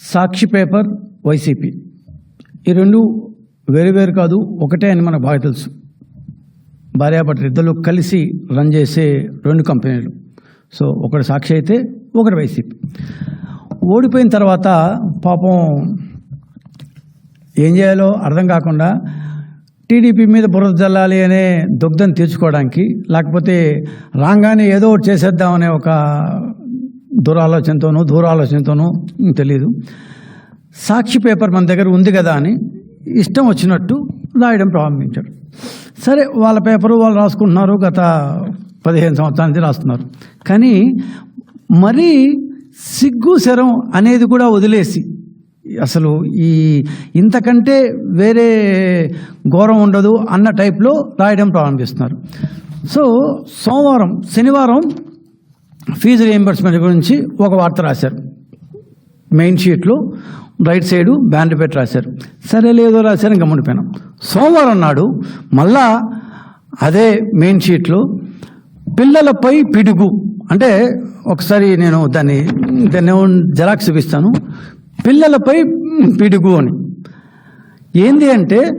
సాక్షి paper YCP. ఈ రెండు వేరు వేరు కాదు ఒకటే అని మనకు బాగా తెలుసు. భార్యాభర్తలు ఇద్దరు కలిసి రన్ చేసే రెండు కంపెనీలు. సో ఒకటి సాక్షి అయితే ఒకటి వైసీపీ. ఓడిపోయిన తర్వాత పాపం ఏం చేయాలో అర్థం కాకుండా టీడీపీ మీద బురద జల్లాలి అనే దుగ్ధం తీర్చుకోవడానికి లేకపోతే రాగానే ఏదో ఒకటి చేసేద్దామనే ఒక దురాలోచనతోనూ దూరాలోచనతోనూ తెలియదు సాక్షి పేపర్ మన దగ్గర ఉంది కదా అని ఇష్టం వచ్చినట్టు రాయడం ప్రారంభించారు సరే వాళ్ళ పేపరు వాళ్ళు రాసుకుంటున్నారు గత పదిహేను సంవత్సరాల నుంచి రాస్తున్నారు. కానీ మరీ సిగ్గు శరం అనేది కూడా వదిలేసి అసలు ఈ ఇంతకంటే వేరే ఘోరం ఉండదు అన్న టైప్లో రాయడం ప్రారంభిస్తున్నారు. సో సోమవారం శనివారం ఫీజు రియంబర్స్మెంట్ గురించి ఒక వార్త రాశారు. మెయిన్ షీట్లో రైట్ సైడు బ్యాండ్ పెట్టి రాశారు. సరే లేదో రాశారు గమ్ముడిపోయినాం సోమవారం నాడు మళ్ళా అదే మెయిన్ షీట్లో పిల్లలపై పిడుగు అంటే ఒకసారి నేను దాన్ని దాన్ని జెరాక్స్ చూపిస్తాను. పిల్లలపై పిడుగు అని. ఏంది అంటే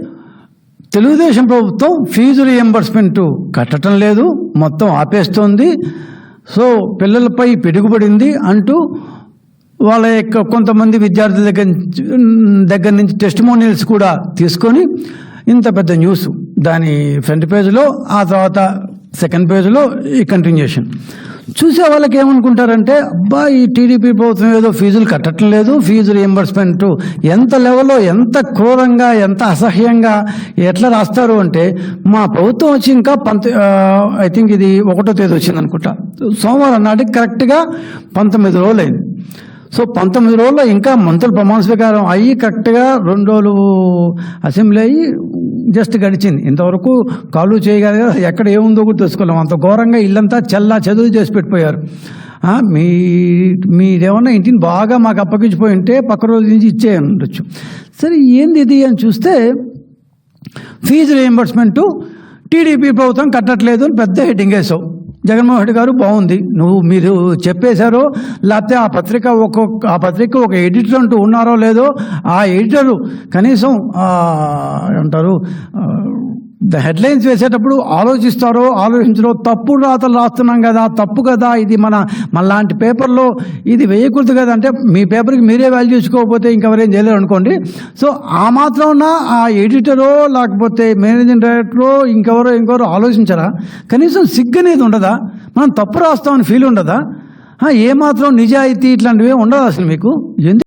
తెలుగుదేశం ప్రభుత్వం ఫీజు రియంబర్స్మెంట్ కట్టడం లేదు మొత్తం ఆపేస్తోంది. సో పిల్లలపై పెరుగుబడింది అంటూ వాళ్ళ యొక్క కొంతమంది విద్యార్థుల దగ్గర దగ్గర నుంచి టెస్టిమోనియల్స్ కూడా తీసుకొని ఇంత పెద్ద న్యూస్. దాని ఫ్రంట్ పేజ్లో ఆ తర్వాత సెకండ్ పేజ్లో ఈ కంటిన్యూషన్ చూసే వాళ్ళకి ఏమనుకుంటారంటే అబ్బా ఈ టీడీపీ ప్రభుత్వం ఏదో ఫీజులు కట్టడం లేదు ఫీజు రియంబర్స్మెంట్ ఎంత లెవెల్లో ఎంత క్రూరంగా ఎంత అసహ్యంగా ఎట్లా రాస్తారు అంటే మా ప్రభుత్వం వచ్చి ఇంకా పంత ఐ థింక్ ఇది ఒకటో తేదీ వచ్చింది అనుకుంటా. సోమవారం నాటికి కరెక్ట్గా పంతొమ్మిది రోజులు అయింది సో పంతొమ్మిది రోజుల్లో ఇంకా మంత్రులు ప్రమాణ స్వీకారం అయ్యి కరెక్ట్గా రెండు రోజులు అసెంబ్లీ అయ్యి జస్ట్ గడిచింది. ఇంతవరకు కాలు చేయగలిగా ఎక్కడ ఏముందో కూడా తెలుసుకోలేము అంత ఘోరంగా ఇల్లంతా చల్లా చదువు చేసి పెట్టిపోయారు. మీ మీరేమన్నా ఇంటిని బాగా మాకు అప్పగించిపోయి ఉంటే పక్క రోజు నుంచి ఇచ్చే ఉండొచ్చు. సరే ఏంది ఇది అని చూస్తే ఫీజు రియంబర్స్మెంటు టీడీపీ ప్రభుత్వం కట్టట్లేదు అని పెద్ద హెడ్డింగ్ వేసావు జగన్మోహన్ రెడ్డి గారు బాగుంది. నువ్వు మీరు చెప్పేశారో లేకపోతే ఆ పత్రిక ఒక్కొక్క ఆ పత్రిక ఒక ఎడిటర్ అంటూ ఉన్నారో లేదో ఆ ఎడిటరు కనీసం అంటారు ఏమంటారు హెడ్లైన్స్ వేసేటప్పుడు ఆలోచిస్తారో ఆలోచించరో తప్పుడు రాతలు రాస్తున్నాం కదా తప్పు కదా ఇది మన మనలాంటి పేపర్లో ఇది వేయకూడదు కదా అంటే మీ పేపర్కి మీరే వాల్యూ ఇచ్చుకోకపోతే ఇంకెవరేం చేయలేరు అనుకోండి. సో ఆ మాత్రం ఉన్న ఆ ఎడిటరో లేకపోతే మేనేజింగ్ డైరెక్టరో ఇంకెవరో ఇంకెవరో ఆలోచించరా? కనీసం సిగ్గు అనేది ఉండదా? మనం తప్పు రాస్తామని ఫీల్ ఉండదా? ఏమాత్రం నిజాయితీ ఇట్లాంటివి ఉండదు అసలు మీకు? ఎందుకు